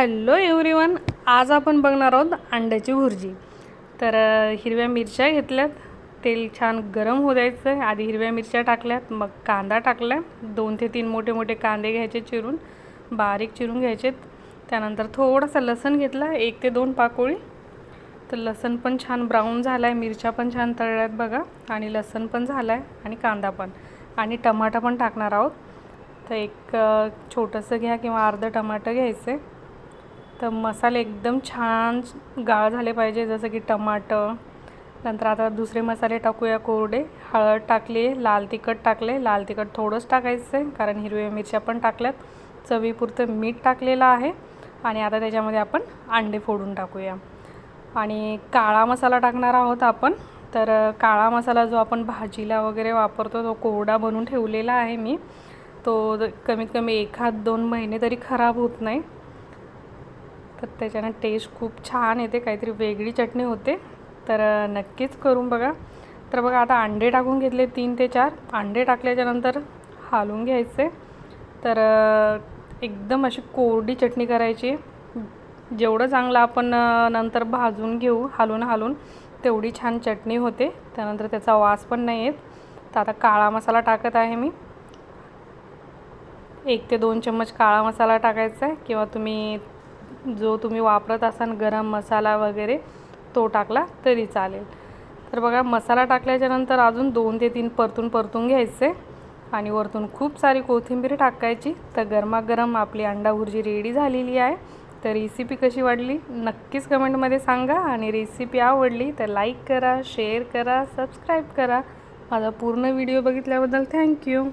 Hello everyone आज आपण बघणार आहोत अंड्याची भुर्जी. तर हिरव्या मिरच्या घेतल्यात. तेल छान गरम हो द्यायचं आधी हिरव्या मिरच्या टाकल्यात मग कांदा टाकला दोन ते तीन मोठे मोठे कांदे घ्यायचे चिरून बारीक चिरून घ्यायचे त्यानंतर थोडासा लसण घेतला एक ते दोन पाकोळी. तर लसण पण छान ब्राऊन झाला आहे मिरच्या पण छान तळल्यात बघा. आणि लसण पण झाला आहे आणि कांदा पण. आणि टमाटा पण टाकणार आहोत. तर एक छोटंसं घ्या किंवा अर्धं टमाटर घ्यायचं आहे तर मसाले एकदम छान गाळ झाले पाहिजे जसं की टमाटर नंतर आता दुसरे मसाले टाकूया कोरडे. हळद टाकली लाल तिखट टाकले. लाल तिखट थोडंच टाकायचं आहे कारण हिरव्या मिरच्या पण टाकल्यात. चवीपुरतं मीठ टाकलेलं आहे. आणि आता त्याच्यामध्ये आपण अंडे फोडून टाकूया. आणि काळा मसाला टाकणार आहोत आपण. तर काळा मसाला जो आपण भाजीला वगैरे वापरतो तो कोरडा बनवून ठेवलेला आहे मी. तो कमीत कमी एखाद दोन महिने तरी खराब होत नाही. तर त्याच्यानं टेस्ट खूप छान येते काहीतरी वेगळी चटणी होते. तर नक्कीच करून बघा. तर बघा आता अंडे टाकून घेतले तीन ते चार. अंडे टाकल्याच्यानंतर हालून घ्यायचे. तर एकदम अशी कोरडी चटणी करायची. जेवढं चांगलं आपण नंतर भाजून घेऊ हालून हालून तेवढी छान चटणी होते. त्यानंतर त्याचा वास पण नाही येत. तर आता काळा मसाला टाकत आहे मी. एक ते दोन चम्मच काळा मसाला टाकायचा आहे. किंवा तुम्ही जो तुम्ही वापरत असाल गरम मसाला वगैरे तो टाकला तरी चालेल. तर बघा मसाला टाकल्याच्यानंतर अजून दोन ते तीन परतून परतून घ्यायचे. आणि वरतून खूप सारी कोथिंबीर टाकायची. तर गरमागरम आपली अंडा भुर्जी रेडी झालेली आहे. तर रेसिपी कशी वाटली नक्कीच कमेंटमध्ये सांगा. आणि रेसिपी आवडली तर लाईक करा शेअर करा सबस्क्राईब करा. माझा पूर्ण व्हिडिओ बघितल्याबद्दल थँक्यू